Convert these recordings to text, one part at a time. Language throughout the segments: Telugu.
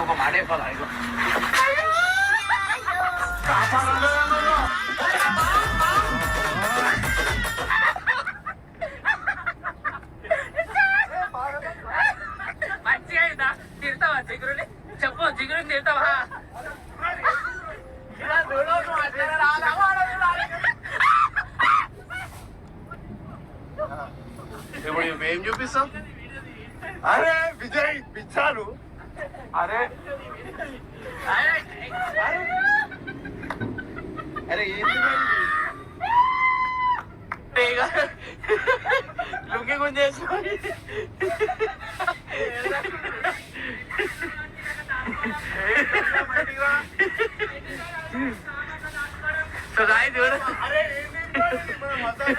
있냐고 말해봐 나 이거. 맞지? 아니다 데리다 와 지그러니 저번 지그러니 데리다 와. 대머리 왜 옆에 있어? 아래 미자이 미차루 あれあれ내가 로게곤에 소리 तो गाइस अरे मसाला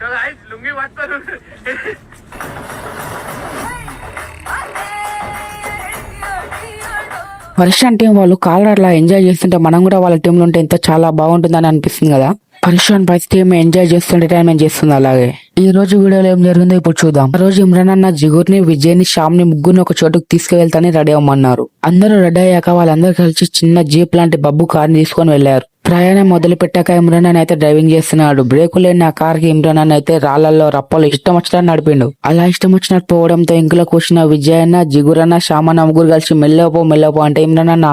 జిగురు సో గాయస్ లుంగి టీం వాళ్ళు కాలర్ అట్లా ఎంజాయ్ చేస్తుంటే మనం కూడా వాళ్ళ టీంలో ఉంటే ఎంతో చాలా బాగుంటుందని అనిపిస్తుంది కదా? పరిశ్రమ పైస్ టీం ఎంజాయ్ చేస్తుంటే ఎంటర్టైన్మెంట్ చేస్తుంది అలాగే. ఈ రోజు వీడియోలో ఏం జరిగిందో ఇప్పుడు చూద్దాం. ఆ రోజు ఇమ్రాన్ అన్న జిగుర్ని విజయ్ని శ్యామ్ని ముగ్గురిని ఒక చోటుకు తీసుకువెళ్తాని రెడీ అవ్వమన్నారు. అందరూ రెడీ అయ్యాక వాళ్ళందరూ కలిసి చిన్న జీప్ లాంటి బబ్బు కార్ని తీసుకొని వెళ్ళారు ప్రయాణం మొదలు పెట్టాక ఇమ్రాన్ అన్న అయితే డ్రైవింగ్ చేస్తున్నాడు. బ్రేకు లేని ఆ కార్కి ఇమ్రాన్ అన్న అయితే రాళ్ళలో రప్పలు ఇష్టం వచ్చినట్టు నడిపిండు. అలా ఇష్టం వచ్చినట్టు పోవడంతో ఇంకులో కూర్చున్న విజయ్ అన్న జిగురన్న శ్యామన్న ముగ్గురు కలిసి మెల్లపో మెల్లపో అంటే ఇమ్రాన్ అన్న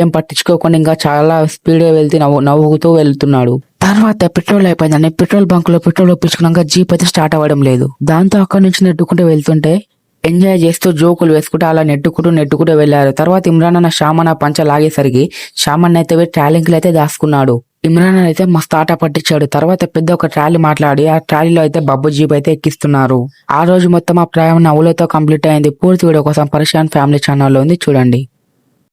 ఏం పట్టించుకోకుండా ఇంకా చాలా స్పీడ్గా వెళ్తూ నవ్వు నవ్వుతూ వెళ్తున్నాడు. తర్వాత పెట్రోల్ అయిపోయిందని పెట్రోల్ బంక్లో పెట్రోల్ ఒప్పించుకున్నాక జీప్ అయితే స్టార్ట్ అవ్వడం లేదు. దాంతో అక్కడి నుంచి నెట్టుకుంటూ వెళ్తుంటే ఎంజాయ్ చేస్తూ జోకులు వేసుకుంటూ అలా నెట్టుకుంటూ నెట్టుకుంటూ వెళ్ళారు తర్వాత ఇమ్రాన్ అన్న షామన్న పంచ లాగేసరికి షామన్ అయితే ట్రాలింగ్ అయితే దాచుకున్నాడు. ఇమ్రాన్ అయితే మస్తు ఆట పట్టించాడు. తర్వాత పెద్ద ఒక ట్రాలీ మాట్లాడి ఆ ట్రాలీలో అయితే బబ్బు జీప్ అయితే ఎక్కిస్తున్నారు. ఆ రోజు మొత్తం ఆ ప్రయాణం నవ్వులతో కంప్లీట్ అయింది. పూర్తి వీడియో కోసం పరిశాన్ ఫ్యామిలీ ఛానల్లో ఉంది. చూడండి.